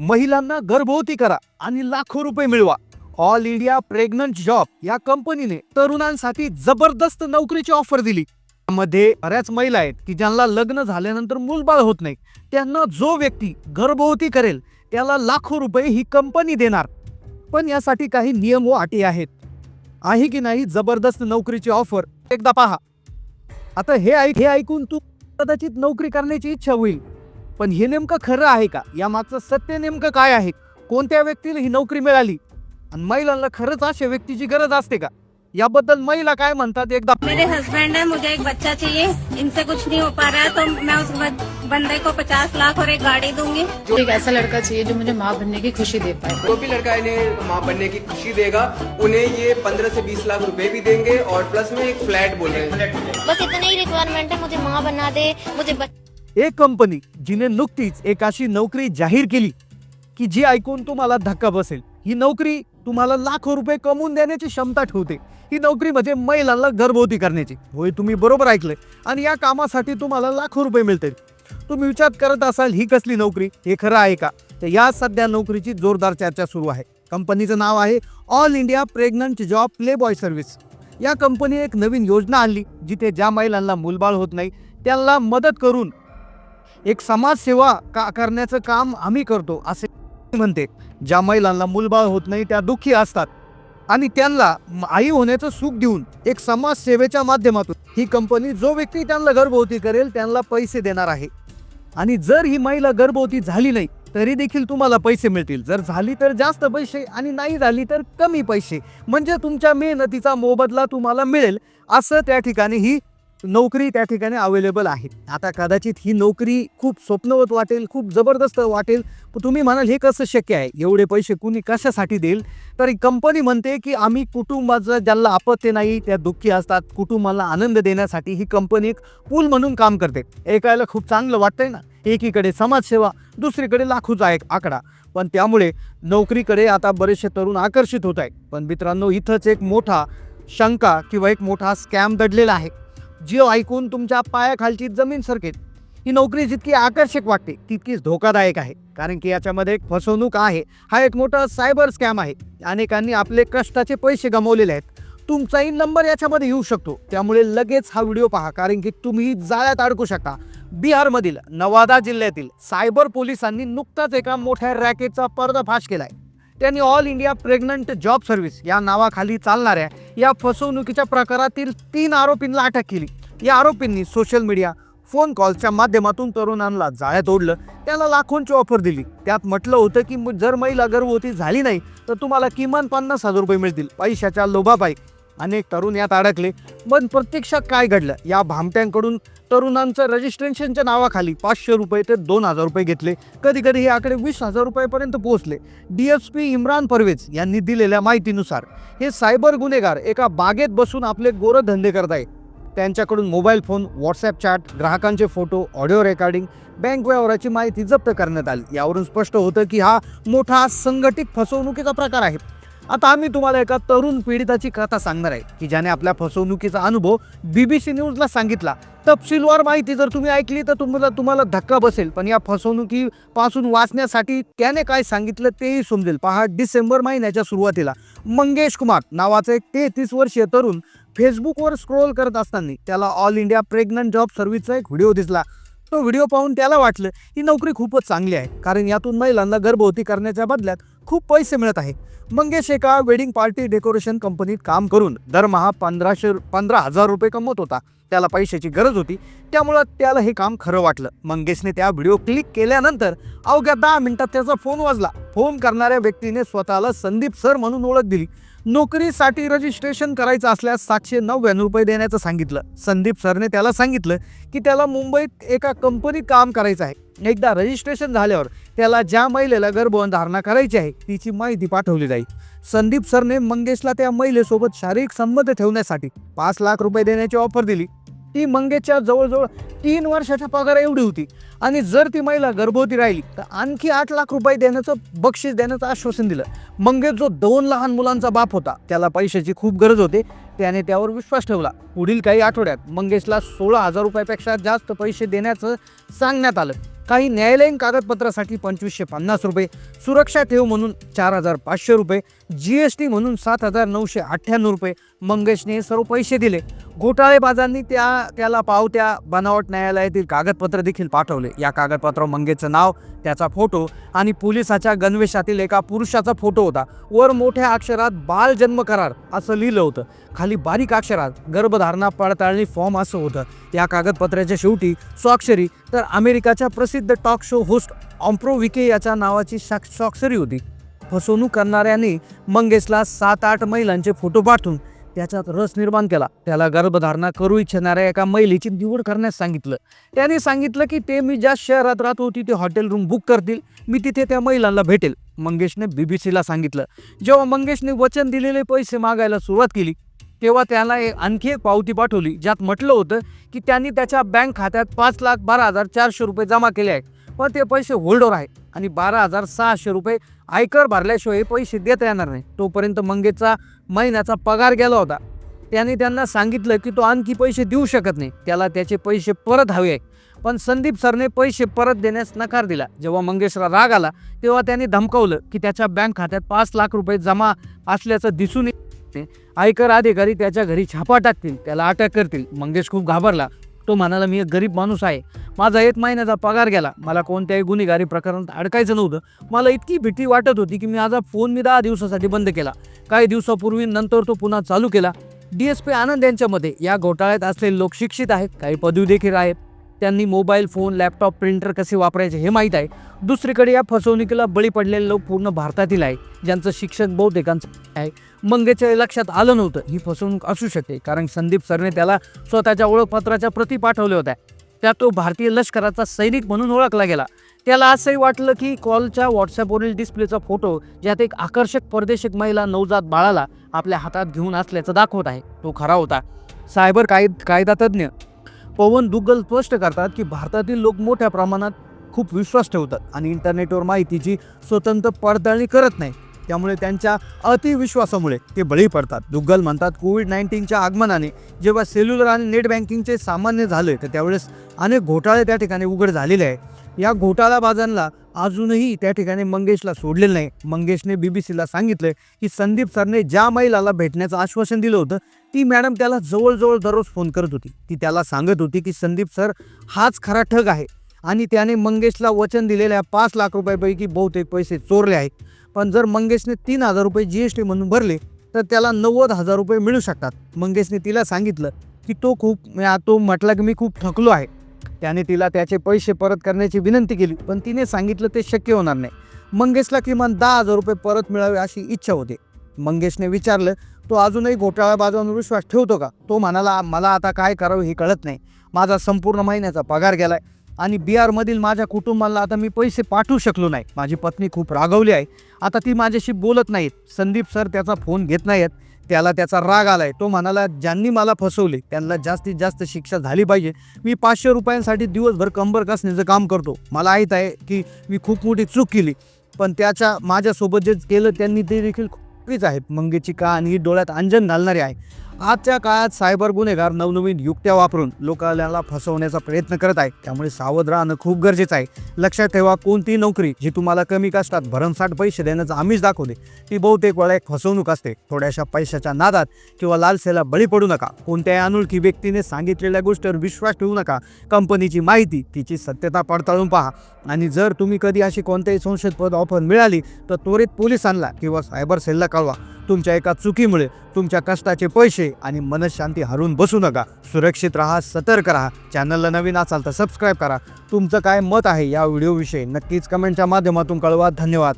महिलांना गर्भवती करा आणि लाखो रुपये मिळवा. ऑल इंडिया प्रेग्नंट जॉब या कंपनीने तरुणांसाठी जबरदस्त नोकरीची ऑफर दिली. मध्ये बऱ्याच महिला आहेत की ज्यांना लग्न झाल्यानंतर मूलबाळ होत नाही. त्यांना जो व्यक्ती गर्भवती करेल त्याला लाखो रुपये ही कंपनी देणार. पण यासाठी काही नियम व अटी आहेत. आहे की नाही जबरदस्त नोकरीची ऑफर? एकदा पहा. आता हे ऐक हे ऐकून तू कदाचित नोकरी करण्याची इच्छा होईल. पण हे नेमकं खरं आहे का? या मागचं सत्य नेमकं काय आहे? कोणत्या व्यक्तीला ही नोकरी मिळाली? आणि महिलांना खरंच अशा व्यक्तीची गरज असते का? याबद्दल महिला काय म्हणतात एकदा? मेरे हस्बैंड है मुझे एक बच्चा चाहिए। इनसे कुछ नहीं हो पा रहा है तो मैं उस बंदे को पचास लाख और एक गाड़ी दूंगी। एक ऐसा लड़का चाहिए जो मुझे माँ बनने की खुशी दे पाए। जो भी लड़का इन्हें माँ बनने की खुशी देगा उन्हें ये 15 से 20 लाख रुपए भी देंगे और प्लस में एक फ्लैट बोल रहे हैं बस इतना ही रिक्वायरमेंट है मुझे माँ बना दे मुझे बच- एक कंपनी जिने नुकतीच एक अशी नोकरी जाहीर केली की जी ऐकून तुम्हाला धक्का बसेल. ही नोकरी तुम्हाला लाखो रुपये कमवून देण्याची क्षमता ठेवते. ही नोकरी म्हणजे महिलांना गर्भवती करण्याची. होय तुम्ही बरोबर ऐकलंय. आणि या कामासाठी तुम्हाला लाखो रुपये मिळतील तुम्ही विचार करत असाल ही कसली नोकरी? हे खरं आहे का? तर या सध्या नोकरीची जोरदार चर्चा सुरू आहे. कंपनीचं नाव आहे all India pregnant job play boy service. या कंपनीने एक नवीन योजना आणली जिथे ज्या महिलांना मूलबाळ होत नाही त्यांना मदत करून एक समाजसेवा का करण्याचं काम आम्ही करतो असे म्हणते. ज्या महिलांना मूलबाळ होत नाही त्या दुःखी असतात. आणि त्यांना आई होण्याचं सुख देऊन एक समाजसेवेच्या माध्यमातून ही कंपनी जो व्यक्ती त्यांना गर्भवती करेल त्यांना पैसे देणार आहे. आणि जर ही महिला गर्भवती झाली नाही तरी देखील तुम्हाला पैसे मिळतील. जर झाली तर जास्त पैसे आणि नाही झाली तर कमी पैसे. म्हणजे तुमच्या मेहनतीचा मोबदला तुम्हाला मिळेल असं त्या ठिकाणी ही नोकरी त्या ठिकाणी अवेलेबल आहेत. आता कदाचित ही नोकरी खूप स्वप्नवत वाटेल खूप जबरदस्त वाटेल. तुम्ही म्हणाल हे कसं शक्य आहे? एवढे पैसे कुणी कशासाठी देईल? तर कंपनी म्हणते की आम्ही कुटुंबाचं ज्यांना आपत्ती नाही त्या दुःखी असतात. कुटुंबाला आनंद देण्यासाठी ही कंपनी एक पूल म्हणून काम करते. ऐकायला खूप चांगलं वाटतंय ना? एकीकडे समाजसेवा दुसरीकडे लाखोचा एक आकडा. पण त्यामुळे नोकरीकडे आता बरेचसे तरुण आकर्षित होत आहेत. पण मित्रांनो इथंच एक मोठा शंका किंवा एक मोठा स्कॅम दडलेला आहे. जिओ ऐकून तुमच्या पायाखालची जमीन सरकेल. ही नोकरी जितकी आकर्षक वाटते तितकीच धोकादायक आहे. कारण की याच्यामध्ये एक फसवणूक आहे. हा एक मोठा सायबर स्कॅम आहे. अनेकांनी आपले कष्टाचे पैसे गमावलेले आहेत. तुमचाही नंबर याच्यामध्ये येऊ शकतो. त्यामुळे लगेच हा व्हिडिओ पहा. कारण की तुम्ही जाळ्यात अडकू शकता. बिहारमधील नवादा जिल्ह्यातील सायबर पोलिसांनी नुकताच एका मोठ्या रॅकेटचा पर्दाफाश केला आहे त्यांनी all India pregnant job service या नावाखाली चालणाऱ्या या फसवणुकीच्या प्रकारातील तीन आरोपींना अटक केली. या आरोपींनी सोशल मीडिया फोन कॉलच्या माध्यमातून तरुणांना जाळ्यात ओढलं. त्याला लाखोंची ऑफर दिली. त्यात म्हटलं होतं की जर महिला गर्भवती झाली नाही तर तुम्हाला किमान पन्नास हजार रुपये मिळतील. पैशाच्या लोभापायी अनेक तरुण यात अडकले. पण प्रत्यक्षात काय घडलं? या भामट्यांकडून तरुणांचं रजिस्ट्रेशनच्या नावाखाली पाचशे रुपये ते दोन हजार रुपये घेतले. कधी कधी हे आकडे वीस हजार रुपयापर्यंत पोहोचले. D S P Imran Parvez यांनी दिलेल्या माहितीनुसार हे सायबर गुन्हेगार एका बागेत बसून आपले गोरधंदे करत आहे त्यांच्याकडून मोबाईल फोन व्हॉट्सॲप चॅट ग्राहकांचे फोटो ऑडिओ रेकॉर्डिंग बँक व्यवहाराची माहिती जप्त करण्यात आली. यावरून स्पष्ट होतं की हा मोठा संघटित फसवणुकीचा प्रकार आहे. आता आम्ही तुम्हाला एका तरुण पीडिताची कथा सांगणार आहे की ज्याने आपल्या फसवणुकीचा अनुभव बी बी सी न्यूजला सांगितला. तपशीलवार माहिती जर तुम्ही ऐकली तर तुम्हाला तुम्हाला धक्का बसेल पण या फसवणुकीपासून वाचण्यासाठी त्याने काय सांगितलं तेही समजेल. पहा डिसेंबर महिन्याच्या सुरुवातीला मंगेश कुमार नावाचा एक तेहतीस वर्षीय तरुण फेसबुकवर स्क्रोल करत असताना त्याला ऑल इंडिया प्रेग्नंट जॉब सर्व्हिसचा एक व्हिडिओ दिसला. तो व्हिडिओ पाहून त्याला वाटलं ही नोकरी खूपच चांगली आहे कारण यातून महिलांना गर्भवती करण्याच्या बदल्यात खूप पैसे मिळत आहे. मंगेश एका वेडिंग पार्टी डेकोरेशन कंपनीत काम करून दरमहा पंधराशे पंधरा हजार रुपये कमवत होता. त्याला पैशाची गरज होती. त्यामुळं त्याला हे काम खरं वाटलं. मंगेशने त्या व्हिडिओ क्लिक केल्यानंतर अवघ्या दहा मिनिटात त्याचा फोन वाजला. फोन करणाऱ्या व्यक्तीने स्वतःला संदीप सर म्हणून ओळख दिली. नोकरीसाठी रजिस्ट्रेशन करायचं असल्यास सातशे नव्याण्णव रुपये देण्याचं सांगितलं. संदीप सरने त्याला सांगितलं की त्याला मुंबईत एका कंपनीत काम करायचं आहे. एकदा रजिस्ट्रेशन झाल्यावर त्याला ज्या महिलेला गर्भधारणा करायची आहे तिची माहिती पाठवली जाईल. संदीप सरने मंगेशला त्या महिलेसोबत शारीरिक संबंध ठेवण्यासाठी पाच लाख रुपये देण्याची ऑफर दिली. ती मंगेशच्या जवळजवळ तीन वर्षाच्या पगार एवढी होती. आणि जर ती महिला गर्भवती राहिली तर आणखी आठ लाख रुपये देण्याचं बक्षीस देण्याचं आश्वासन दिलं. मंगेश जो दोन लहान मुलांचा बाप होता त्याला पैशाची खूप गरज होते. त्याने त्यावर विश्वास ठेवला. पुढील काही आठवड्यात मंगेशला सोळा हजार रुपयापेक्षा जास्त पैसे देण्याचं सांगण्यात आलं. काही न्यायालयीन कागदपत्रासाठी पंचवीसशे पन्नास रुपये सुरक्षा ठेव म्हणून चार हजार पाचशे रुपये जी एस टी म्हणून सात हजार नऊशे अठ्ठ्याण्णव रुपये मंगेशने हे सर्व पैसे दिले. घोटाळेबाजांनी त्या त्याला पावत्या बनावट न्यायालयातील कागदपत्र देखील पाठवले. या कागदपत्रावर मंगेशचं नाव त्याचा फोटो आणि पोलिसाच्या गणवेशातील एका पुरुषाचा फोटो होता. वर मोठ्या अक्षरात बाल जन्म करार असं लिहिलं होतं. खाली बारीक अक्षरात गर्भधारणा पडताळणी फॉर्म असं होतं. या कागदपत्राच्या शेवटी स्वाक्षरी तर अमेरिकाच्या प्रसिद्ध टॉक शो होस्ट ऑम्प्रो विके याच्या नावाची साक्ष- स्वाक्षरी होती. फसवणूक करणाऱ्यांनी मंगेशला सात आठ महिलांचे फोटो पाठवून त्याच्यात रस निर्माण केला. त्याला गर्भधारणा करू इच्छिणाऱ्या एका महिलेची निवड करण्यास सांगितलं. त्याने सांगितलं की ते मी ज्या शहरात राहतो तिथे हॉटेल रूम बुक करतील. मी तिथे त्या महिलांना भेटेल. मंगेशने बी बी सीला सांगितलं. जेव्हा मंगेशने वचन दिलेले पैसे मागायला सुरुवात केली तेव्हा त्याला एक आणखी एक पावती पाठवली ज्यात म्हटलं होतं की त्यांनी त्याच्या बँक खात्यात पाच लाख बारा हजार चारशे रुपये जमा केले आहेत. पण ते पैसे होल्डवर आहे आणि बारा हजार सहाशे रुपये आयकर भरल्याशिवाय पैसे देता येणार नाही. तोपर्यंत मंगेशचा महिन्याचा पगार गेला होता. त्याने त्यांना सांगितलं की तो आणखी पैसे देऊ शकत नाही. त्याला त्याचे पैसे परत हवे आहे पण संदीप सरने पैसे परत देण्यास नकार दिला. जेव्हा मंगेशला राग आला तेव्हा त्याने धमकावलं की त्याच्या बँक खात्यात पाच लाख रुपये जमा असल्याचं दिसून येते आयकर अधिकारी त्याच्या घरी छापा टाकतील. त्याला अटक करतील. मंगेश खूप घाबरला. तो म्हणाला मी एक गरीब माणूस आहे. माझा एक महिन्याचा पगार गेला. मला कोणत्याही गुन्हेगारी प्रकरणात अडकायचं नव्हतं. मला इतकी भीती वाटत होती की मी माझा फोन मी दहा दिवसासाठी बंद केला. काही दिवसापूर्वी नंतर तो पुन्हा चालू केला. डी एस पी आनंद यांच्या मते या घोटाळ्यात असलेले लोक शिक्षित आहेत. काही पदवी देखील आहेत. त्यांनी मोबाईल फोन लॅपटॉप प्रिंटर कसे वापरायचे हे माहीत आहे. दुसरीकडे या फसवणुकीला बळी पडलेले लोक पूर्ण भारतातील आहे ज्यांचं शिक्षण बहुतेकांचं आहे. मंगेच्या लक्षात आलं नव्हतं. ही फसवणूक असू शकते कारण संदीप सरने त्याला स्वतःच्या ओळखपत्राच्या प्रती पाठवल्या होत्या. त्यात तो भारतीय लष्कराचा सैनिक म्हणून ओळखला गेला. त्याला असंही वाटलं की कॉलच्या व्हॉट्सअपवरील डिस्प्लेचा फोटो ज्यात एक आकर्षक परदेशक महिला नवजात बाळाला आपल्या हातात घेऊन असल्याचं दाखवत आहे तो खरा होता. सायबर कायद कायदा तज्ज्ञ पवन दुग्गल स्पष्ट करतात की भारतातील लोक मोठ्या प्रमाणात खूप विश्वास ठेवतात आणि इंटरनेटवर माहितीची स्वतंत्र पडताळणी करत नाही त्यामुळे त्यांच्या अतिविश्वासामुळे ते बळी पडतात. दुग्गल म्हणतात कोविड नाईन्टीनच्या आगमनाने जेव्हा सेल्युलर आणि नेट बँकिंगचे सामान्य झाले तर त्यावेळेस अनेक घोटाळे त्या ठिकाणी उघड झालेले आहे या घोटाळाबाजांना अजूनही त्या ठिकाणी मंगेशला सोडलेलं नाही. मंगेशने बी बी सीला सांगितलं की संदीप सरने ज्या महिलाला भेटण्याचं आश्वासन दिलं होतं ती मॅडम त्याला जवळजवळ दररोज फोन करत होती. ती त्याला सांगत होती की संदीप सर हाच खरा ठग आहे. आणि त्याने मंगेशला वचन दिलेल्या पाच लाख रुपयापैकी बहुतेक पैसे चोरले आहेत. पण जर मंगेशने तीन हजार रुपये जी एस टी म्हणून भरले तर त्याला नव्वद हजार रुपये मिळू शकतात. मंगेशने तिला सांगितलं की तो खूप तो म्हटला की मी खूप थकलो आहे. त्याने तिला त्याचे पैसे परत करण्याची विनंती केली पण तिने सांगितलं ते शक्य होणार नाही. मंगेशला किमान दहा हजार रुपये परत मिळावे अशी इच्छा होती. मंगेशने विचारलं तो अजूनही घोटाळाबाजांवर विश्वास ठेवतो का? तो म्हणाला मला आता काय करावं हे कळत नाही. माझा संपूर्ण महिन्याचा पगार गेलाय. आणि बिहारमधील माझ्या कुटुंबाला आता मी पैसे पाठवू शकलो नाही. माझी पत्नी खूप रागवली आहे. आता ती माझ्याशी बोलत नाहीत. संदीप सर त्याचा फोन घेत नाहीत. त्याला त्याचा राग आलाय. तो म्हणाला ज्यांनी मला फसवले त्यांना जास्तीत जास्त शिक्षा झाली पाहिजे. मी पाचशे रुपयांसाठी दिवसभर कंबर कसण्याचं काम करतो. मला माहीत आहे की मी खूप मोठी चूक केली. पण त्याच्या माझ्यासोबत जे केलं त्यांनी ते देखील खूपच आहे. मंगेची कहाणी ही डोळ्यात अंजन घालणारी आहे. आजच्या काळात सायबर गुन्हेगार नवनवीन युक्त्या वापरून लोकांना फसवण्याचा प्रयत्न करत आहे. त्यामुळे सावध राहणं खूप गरजेचं आहे. लक्षात ठेवा कोणती नोकरी जी तुम्हाला कमी कष्टात भरमसाठ पैसे देण्याचं आम्हीच दाखवते ती बहुतेक वेळा एक फसवणूक असते. थोड्याशा पैशाच्या नादात किंवा लालसेला बळी पडू नका. कोणत्याही अनोळखी व्यक्तीने सांगितलेल्या गोष्टीवर विश्वास ठेवू नका. कंपनीची माहिती तिची सत्यता पडताळून पहा. आणि जर तुम्ही कधी अशी कोणत्याही संशयपद ऑफर मिळाली तर त्वरित पोलिसांना किंवा सायबर सेलला कळवा. तुमच्या एका चुकीमुळे तुमच्या कष्टाचे पैसे आणि मनशांती हरून बसू नका. सुरक्षित राहा सतर्क राहा. चॅनलला नवीन असाल तर सबस्क्राईब करा. तुमचं काय मत आहे या व्हिडिओविषयी नक्कीच कमेंटच्या माध्यमातून कळवा. धन्यवाद.